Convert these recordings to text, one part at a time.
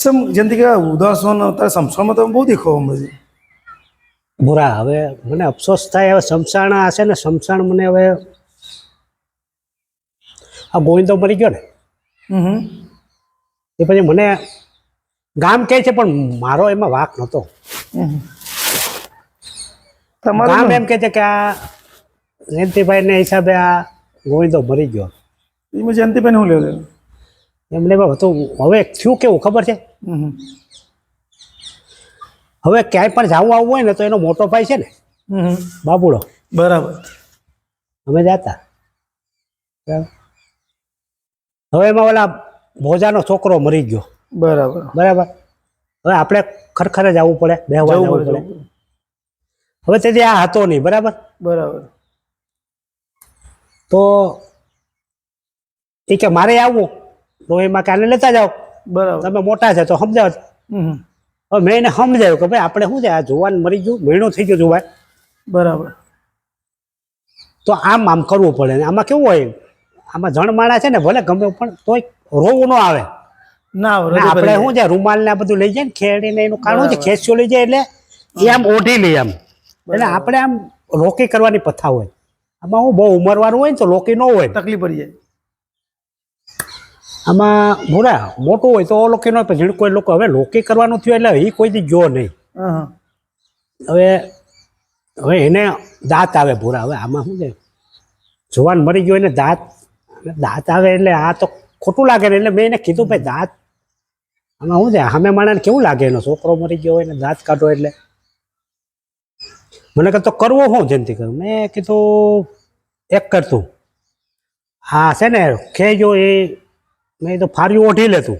સમ જેમથી કે ઉદાસન અત્યારે સંસારમાં તમે બહુ દેખાવ મળે છે બુરા હવે મને અફસોસ થાય હવે સમસાણ હશે ને સમસાણ મને હવે આ ગોવિંદો મરી ગયો ને. એ પછી મને ગામ કહે છે પણ મારો એમાં વાક નહોતો. ગામ એમ કહે છે કે આ જયંતિભાઈને હિસાબે આ ગોવિંદો મરી ગયો એમાં જયંતિભાઈને હું લેવું? એમને એમાં હતું હવે થયું કેવું? ખબર છે. હવે ક્યાંય પણ જવું આવવું હોય ને તો એનો મોટો ભાઈ છે ને. બાબુડો. બરાબર. અમે જાતા. હવે એમાં ઓલા ભોજાનો છોકરો મરી ગયો. બરાબર. બરાબર. હવે આપણે ખરખરે જવું પડે બેહવા જવું પડે. હવે તેથી આ હતો નહીં બરાબર? બરાબર. તો એ કે મારે આવવું? તો એમાં કાલે લેતા જાઓ. બરાબર. તમે મોટા છે તો સમજાવો. હવે મેં એને સમજાવ્યું કે ભાઈ આપણે શું છે આ જોવાન મરી ગયું મહિનો થઈ ગયો જોવાય બરાબર. તો આમ આમ કરવું પડે ને આમાં કેવું હોય આમાં જણ માણા છે ને ભલે ગમે પણ તોય રોવું ન આવે. ના આપણે શું છે રૂમાલ ને આ બધું લઈ જાય ને ખેડીને એનું કારણ છે. ખેંચ્યો લઈ જાય એટલે એ આમ ઓઢી લઈએ આમ. એટલે આપણે આમ રોકી કરવાની પથા હોય. આમાં હું બહુ ઉંમરવાળું હોય ને તો લોકી ન હોય. તકલીફ પડી જાય. આમાં ભૂરા મોટું હોય તો લોકી નો પણ કોઈ લોકો હવે લોકી કરવાનું થયું એટલે એ કોઈ દી જો નહીં. હા. હા હવે હવે એને દાંત આવે ભૂરા હવે આમાં શું છે? જવાન મરી ગયો એને દાંત દાંત આવે એટલે આ તો ખોટું લાગે ને એટલે મેં એને કીધું ભાઈ દાંત આમાં શું છે? સામે માણસને કેવું લાગે? એનો છોકરો મરી ગયો એને દાંત કાઢો એટલે. મને કહેતો કરવો શું જયંતિ કરું? મેં કીધું એક કરતું હા છે ને ખેજો એ મેં તો ફાર્યું ઓઢી લેતું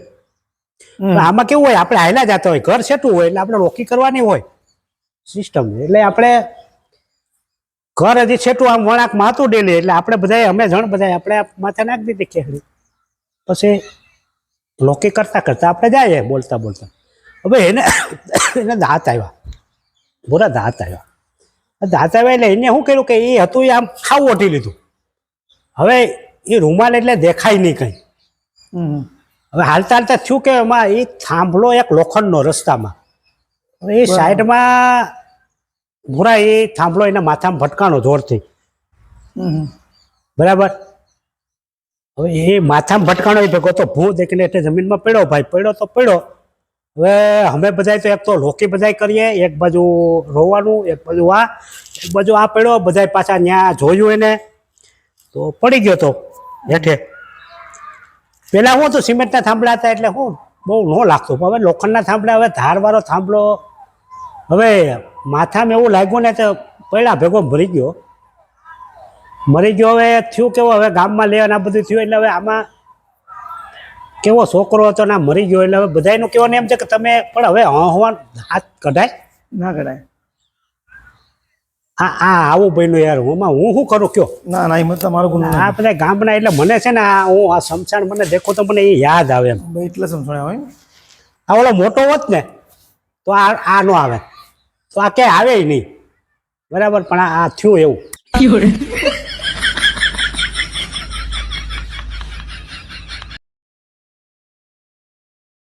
આમાં કેવું હોય આપણે હાયલા જતા હોય ઘર સેટું હોય એટલે આપણે રોકી કરવાની હોય. સિસ્ટમ એટલે આપણે ઘર હજી છેટું આમ વળાંક માતું ડેલી એટલે આપણે બધાય અમે જણ બધાએ આપણે માથે નાખી દીધી ખેડી પછી લોકી કરતાં કરતાં આપણે જઈએ બોલતા બોલતા. હવે એને એને દાંત આવ્યા બોરા દાંત આવ્યા દાંત આવ્યા એટલે એને શું કર્યું કે એ હતું એ આમ ખાવું ઓઢી લીધું. હવે એ રૂમાલ એટલે દેખાય નહીં કંઈ. હવે હાલતા હાલતા થયું કે એમાં એ થાંભલો એક લોખંડનો રસ્તામાં. હવે એ સાઈડમાં ભૂરા એ થાંભલો એના માથામાં ભટકાણો જોરથી. બરાબર? હવે એ માથામાં ભટકાણો ભેગો તો ભૂ દેખીને એટલે જમીનમાં પડ્યો ભાઈ પડ્યો તો પડ્યો. હવે અમે બધાય તો એક તો લોકી બધાય કરીએ એક બાજુ રોવાનું એક બાજુ આ એક બાજુ આ પડ્યો બધાય પાછા ત્યાં જોયું એને. તો પડી ગયો તો. હેઠે. પેલા હું તો સિમેન્ટના થાંભલા હતા એટલે હું બહુ ન લાગતું. પણ હવે લોખંડના થાંભલા, હવે ધારવાળો થાંભલો, હવે માથામાં એવું લાગ્યું ને તો પહેલાં ભેગો મરી ગયો. મરી ગયો, હવે થયું કેવો? હવે ગામમાં લેવાનું આ બધું થયું એટલે હવે આમાં કેવો છોકરો હતો ના મરી ગયો એટલે હવે બધાનું કહેવાનું એમ છે કે તમે પણ હવે હવા હાથ કઢાય. ના કરાય આ આ આવું ભાઈનું યાર. હું હું શું કરું? કયો? ના ના એમાં તમારો ગુનો આ બધા ગામના એટલે મને છે ને આ હું આ સમસાણ મને દેખો તો મને એ યાદ આવે એમ. એટલે સમજણ્યા આવે આ ઓલો મોટો હોત ને તો આ આ નો આવે. તો આ ક્યાંય આવે નહીં. બરાબર પણ આ આ થયું એવું.